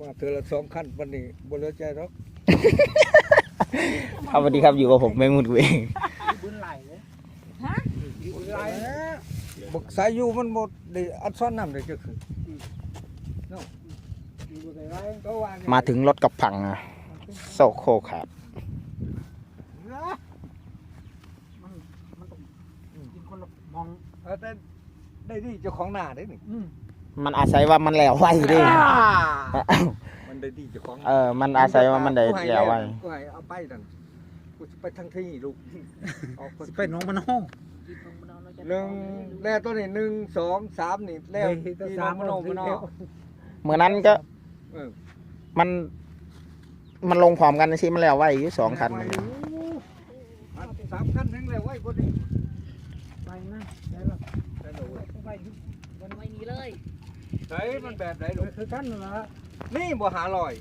มาเธอละสองขั้นวันนี้บ่เหลือใจหรอกครับสวัสดีครับอยู่กับผมแมงมุดเวงบุญไหลเลยบ่ไหลบักสายอยู่มันบ่ได้อัดซ้อนน้ำได้จะคือเนาะมีบุญไหลก็ว่านี่มาถึงรถกับพังอะโซโคครับมันมันต้องกินคนละมองเออแต่ได้ดีเจ้าของหน้าได้นี่อื มมันอาศัยว่ามันแล้วไว้เดิมันได้ดีเจ้าของเออ มันอาศัยว่ามันได้แล้วไว้กูให้เอาไปนั่นกูจะไปทางที่ลูกออกสิไปหน้องมันห้อง หนึ่งแล้วตัวนี้หนึ่งสองสามนี่แล้วที่น้องมโนมโน เมื่อนั้นก็เออ มัน มันลงพร้อมกันสิมันแล้วไว้อยู่สองคันอันสามคันทั้งแล้วไว้บ่ได้ไปนะได้ละได้แล้วเว้ยไปยุบวันไว้นี้เลย เฮ้ยมันแบบไหนลูกคือกันนั่นละนี่บ่หาลอย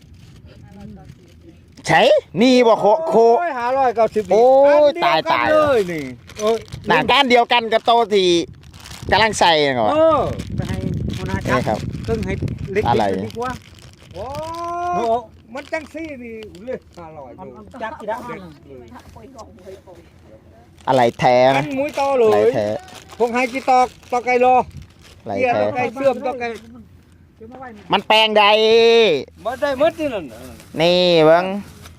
ใช่นี่บ่โคโคยหาลอยเก้าสิบโอ้ยอันเดีวกันตายตาย เลยนี่เอ้ยหน้าการเดียวกันกับโตะที่กำลังใส่นะก่อนเออไปให้หัวหน้าจันี่บครับ ตึ้งให้เล็กอะไร ดีกว่าโอ้โอ้มันจังซี่นี่เลยหาลอยอเอายู่เอาจับกี่ดักเด็กนั่นเลยปล่อยกล่องปล่อยกล่องอะไรแท้อันะนมุ้ยต่อเลอะไรยแท้พวกไฮจิตอกตอกไก่รออะไรเกียร์แท้ตอกไก่เสื่อมตอกไก่เก็บ มาไว้นี่มันแปลงใดมาได้หมดที่นั่นน่ะ นี่เบิ้ง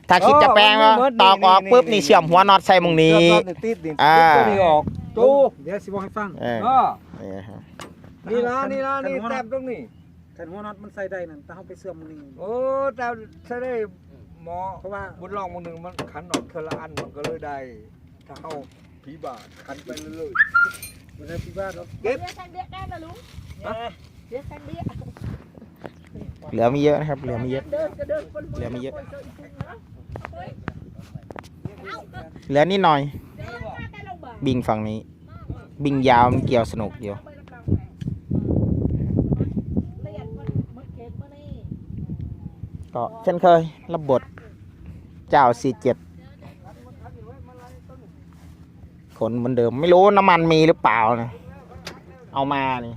ถ้าคิดจะแปลงก็เออมันมีตอกออกนี่ปุ๊บนี่ นี่เชื่อมหัวน็อตใส่มุงนี้เสื้อตอกติดนี่อ่า ติดตัวนี้ออกตู้เดี๋ยวสิบอกให้ฟังเออเออนี่ครับนี่ละนี่ละนี่แต้มตรงนี้ แต่หัวน็อตมันใส่ได้นั่นแต่เฮาไปเสื่อมมันนี่โอ้แต่ใช้ได้หมอเพราะว่าบุญรองมือหนึ่งมันขันออกเทอละอันมันก็เลยได้ ถ้าเอาผีบาทขันไปเรื่อยมันได้พี่บ้านเนาะ ๆเก็บเรียกแทงเรียกได้นะลุงเรียกแทงเรียก เหลือไม่เยอะนะครับ เหลือไม่เยอะ เหลือไม่เยอะ เหลือนิดหน่อยบินมาแต่ลงบ่าบิงฝั่งนี้ บิงยาวมันเกี่ยวสนุกเดียวก็เช่นเคย รับบท เจ้าสี่เจ็ดขนเหมือนเดิม ไม่รู้น้ำมันมีหรือเปล่านะ เอามานี่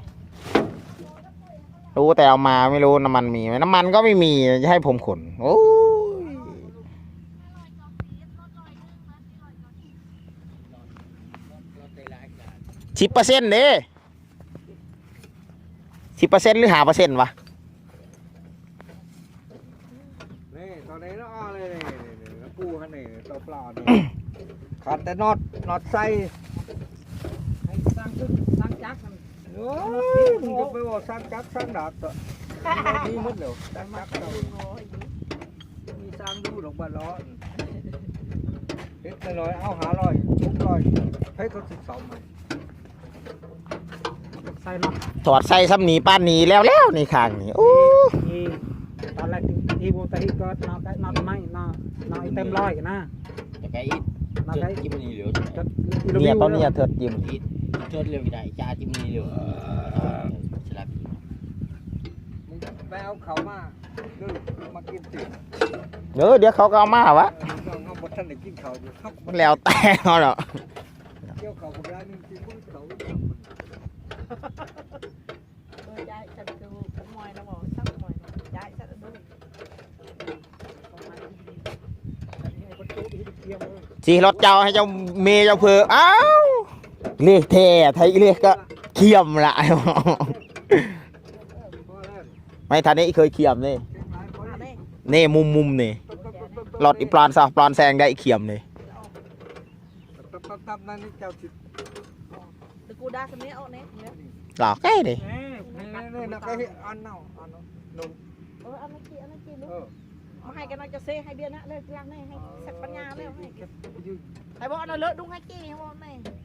รู้แต่เอามาไม่รู้น้ำมันมีไหมน้ำมันก็ไม่มีจะให้ผมขนโอ้ยสิบเปอร์เซ็นต์เด้สิบเปอร์เซ็นต์หรือหาเปอร์เซ็นต์วะนี่ตอนนี้เนาะเลยนี่นี่นี่ปูฮะนี่ตัวเปล่านี่ขาดแต่น็อตน็อตใส่ให้สร้างตึ้งสร้างจักรนั่นโอ้ย มึงจะไปบอกสร้างจักรสร้างดาบต่อมีหมดแล้วสร้างจักรเรามีสร้างดูดอกบาล้อเฮ็ดน้อยๆเอาหาร้อยทุกร้อยให้เขาสิบสองใหม่ใส่น็อตถอดใส่ซ้ำหนีป้านหนีแล้วแล้วนี่ข้างนี่โอ้ อีตอนแรกอีโบตะฮิก็นอกนอกไม่นอกนอกเต็มร้อยกันนะ cái ít นอกได้ chim ni lửa ก็เนี่ยตอนนี้เถิดยิม ít chốt liều cái đại cha chim ni lửa là มึงไปเอาเขามาเด้อมากินติเดี๋ยวเดี๋ยวเขาก็เอามาวะน้องเขาบ่ทันได้กินข้าวอยู่ครับมันแล้วแต่เขาหรอกเกี่ยวข้าวกับร้านนึงกินบ่เขาเออย้ายฉันดูผมมอยนะบอกช่างมอยย้ายฉันดูสีรถเจ้าให้เจ้าเมย์เจ้าเพออ้าว เรียกเทไทยเรียกก็เคียมละไม่ทันนี้เคยเคียมนี่เลยคนมาเน่นี่มุมมุมนี่รถอีปลอนซะปลอนแซงได้เคียมนี่ตับๆๆนั่นนี่เน่หลอกใกล้ดินี่ๆๆนะก็เฮ็ดอันเนาอันเนานมเอออันนั้นกี่อันนั้นกี่ลูเอกอมาให้กันน้อยจะเซให้เบียนะเลยกลางนี่ให้สักปัญญาแล้วให้บอยู่ไอ้บอกน่ะเลอะดุ้งให้กี่ให้บอกแม่อยู่หลังจังไม่ปลาก็น่าแอลไกลเลยดีเฮ้ยในเนี่ยงานครับแม่เฮ้ย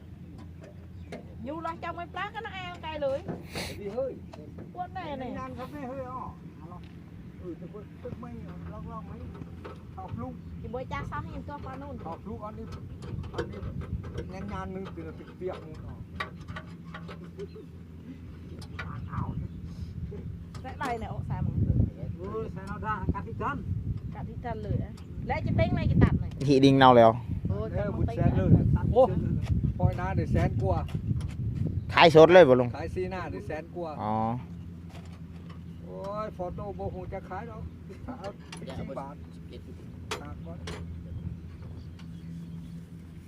อ๋อเออแต่ว่าตึกไม่ลองๆไหมขอบลูกจีบอยจ้าซ้ำให้ตัวปลานู่นขอบลูกอันนี้อันนี้งานงานนึงเดือดเปียกนึงอ๋อและใดเนี่ยออกสามโอ้ยใส่น็อตได้กัดที่กันกัดที่จันเลยและจะเต้งในกี่ตัดหน่อยทีดิงเนาแล้วโอ้เออบุญเต้งแสนเลยโขายสดเลยบ่ลุงขายซีหน้าได้แสนกว่าอ๋อโอ้ยฟอโต้โบหูจะขายแล้วเอาสิบบาทเจ็ดตากก่อน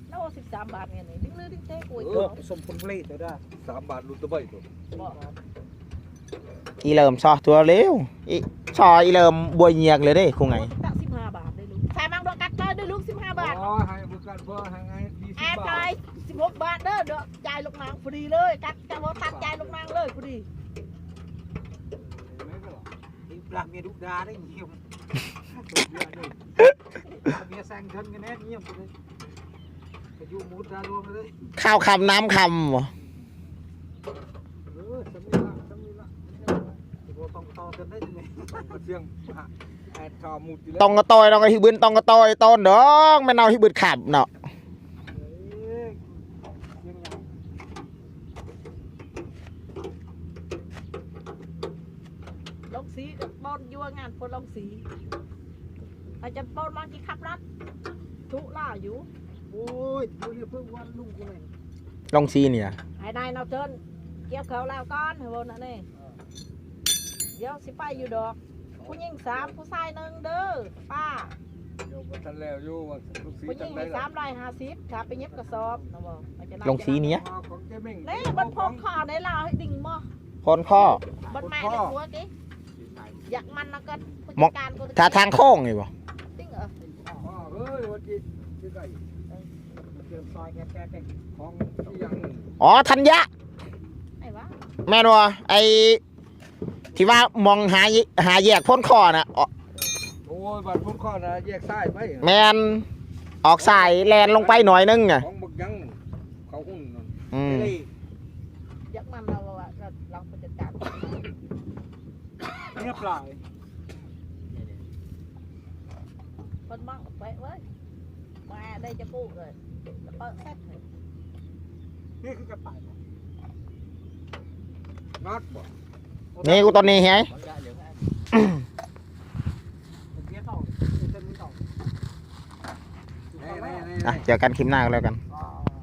โน่สิบสามบาทเนี่ยนี่ดิ้งเลือดิ้งเต้กุยเอก็อสมผลผลิตได้สามบาทรุ่นตะไบตัวบอกอีเริ่มซอตัวเร็วอีซออีเริ่มบวยเงียกเลยเด้คงไง อ๋อให้บริการเพื่อให้ไงยี่แอสิบร์บาไลทน์สิบหกบาทเด้อเด้อจ่ายลูกนางพอดีเลยกัดจะบอกตัดจ่ายลูกนางเลยพอดีปลาเมียดุดาได้เงียบเมียแซงเชิญกันแน่เงียบเลยไปอยู่มุดดารวมเลยข้าวคำน้ำคำบ่เออสมิละสมิละโบต้องต่อกันได้ยังไงเสียงแอดข่าวมุด ต้องกระตอยต้องกระหิบึนต้องกระตอยต้นดองไม่นเอาหิบึดขับเนาะยังยังลงสีกับบอลยัวงานพลลงสีอาจารย์ปอนมันกี่ขับรัดทุล่าอยู่โอ้ยดูเนี่ยเพิ่งวันลุงกูเลยลองซีเนี่ยไอ้นายเราเจินเกี่ยวเขาแล้วก้อนเหรอนั่นนี่เดี๋ยวสิไปอยู่ดอก ผู้หญิงสามผู้ชายหนึ่งเด้อป้าโยมทันแล้วโยมลูกศิษผู้ย์หญิจังงให้ได้สาละมร้อยห้าสิบขาไปเย็บกระสอบนะบอกอาจารย์ลองสีเนี้ยของเจ๊เม่งนี่บนพกคอในลาวให้ดิ่งมั้คนข้อบนแม่ในหัวกี้อยากมันนะก็ผู้มจัองดการกูถ้าทางโค้งนี่บ่ดิ่งเหรออ๋อเฮ้ยวันที่ที่ไหนเดินซอยแกแกแกของที่ยังอ๋อธัญญะไอ้วะแม่นวะไอ ที่ว่ามองหาหาแยกพ้นคอน่ะอ๋อโอ้ยบัตรพุ่นข้อนะแยกซ้ายไปแมนออกสายแลนลงไปหน่อยนึงอะของบักยังเขาหุ่นนั่นอืมอยากมันเราอะเราลองผู้จัดการเงียบหลายคนมั่งไปเว้ยมาได้จะพูดเลยแล้วเปิดแซ่บเลยนี่คือกระต่ายนัดบ่ นี่กูตอนนี้ไงเดี๋ยวให้เมียเส้นนี้ต่อแน่แน่แน่อะเจอกันคลิปหน้าก็แล้วกัน